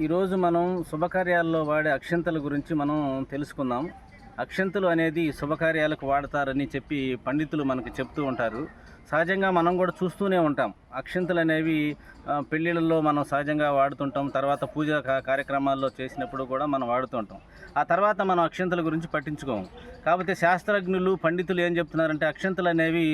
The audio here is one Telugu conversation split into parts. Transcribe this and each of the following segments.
ఈరోజు మనం శుభకార్యాల్లో వాడే అక్షంతల గురించి మనం తెలుసుకుందాం. అక్షంతలు అనేది శుభకార్యాలకు వాడతారని చెప్పి పండితులు మనకు చెప్తూ ఉంటారు. సహజంగా మనం కూడా చూస్తూనే ఉంటాం. అక్షంతలు అనేవి పెళ్ళిళ్ళల్లో మనం సహజంగా వాడుతుంటాం. తర్వాత పూజ కార్యక్రమాల్లో చేసినప్పుడు కూడా మనం వాడుతుంటాం. ఆ తర్వాత మనం అక్షంతల గురించి పట్టించుకోము. కాకపోతే శాస్త్రజ్ఞులు పండితులు ఏం చెప్తున్నారంటే అక్షింతలు అనేవి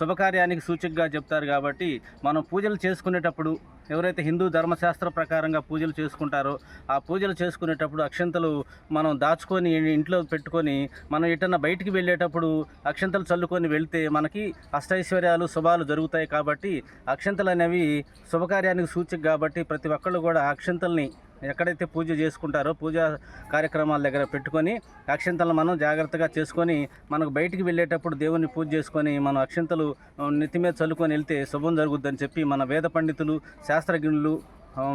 శుభకార్యానికి సూచికగా చెప్తారు కాబట్టి మనం పూజలు చేసుకునేటప్పుడు ఎవరైతే హిందూ ధర్మశాస్త్ర ప్రకారంగా పూజలు చేసుకుంటారో ఆ పూజలు చేసుకునేటప్పుడు అక్షంతలు మనం దాచుకొని ఇంట్లో పెట్టుకొని మనం ఎటన్నా బయటికి వెళ్ళేటప్పుడు అక్షంతలు చల్లుకొని వెళ్తే మనకి అష్టైశ్వర్యాలు శుభాలు జరుగుతాయి కాబట్టి అక్షంతలు అనేవి శుభకార్యానికి సూచిక కాబట్టి ప్రతి ఒక్కళ్ళు కూడా అక్షంతల్ని ఎక్కడైతే పూజ చేసుకుంటారో పూజా కార్యక్రమాల దగ్గర పెట్టుకొని అక్షంతలను మనం జాగ్రత్తగా చేసుకొని మనకు బయటికి వెళ్ళేటప్పుడు దేవుని పూజ చేసుకొని మనం అక్షంతలు నెత్తి మీద చల్లుకొని వెళ్తే శుభం జరుగుద్దని చెప్పి మన వేద పండితులు శాస్త్రజ్ఞులు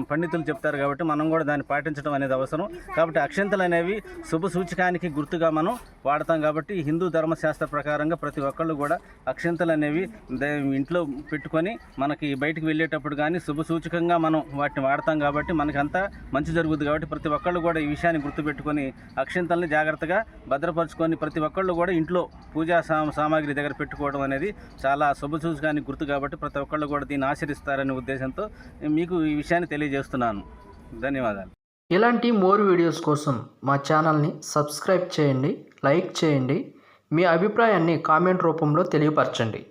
పండితులు చెప్తారు కాబట్టి మనం కూడా దాన్ని పాటించడం అనేది అవసరం. కాబట్టి అక్షంతలు అనేవి శుభ సూచకానికి గుర్తుగా మనం వాడతాం కాబట్టి హిందూ ధర్మశాస్త్ర ప్రకారంగా ప్రతి ఒక్కళ్ళు కూడా అక్షంతలు అనేవి ఇంట్లో పెట్టుకొని మనకి బయటికి వెళ్ళేటప్పుడు కానీ శుభ సూచకంగా మనం వాటిని వాడతాం కాబట్టి మనకంతా మంచి జరుగుతుంది కాబట్టి ప్రతి ఒక్కళ్ళు కూడా ఈ విషయాన్ని గుర్తుపెట్టుకొని అక్షంతల్ని జాగ్రత్తగా భద్రపరచుకొని ప్రతి ఒక్కళ్ళు కూడా ఇంట్లో పూజా సా సామాగ్రి దగ్గర పెట్టుకోవడం అనేది చాలా శుభ సూచకానికి గుర్తు కాబట్టి ప్రతి ఒక్కళ్ళు కూడా దీన్ని ఆచరిస్తారనే ఉద్దేశంతో మీకు ఈ విషయాన్ని తెలియజేస్తున్నాను. ధన్యవాదాలు. ఇలాంటి మోర్ వీడియోస్ కోసం మా ఛానల్ని సబ్స్క్రైబ్ చేయండి లైక్ చేయండి మీ అభిప్రాయాన్ని కామెంట్ రూపంలో తెలియపరచండి.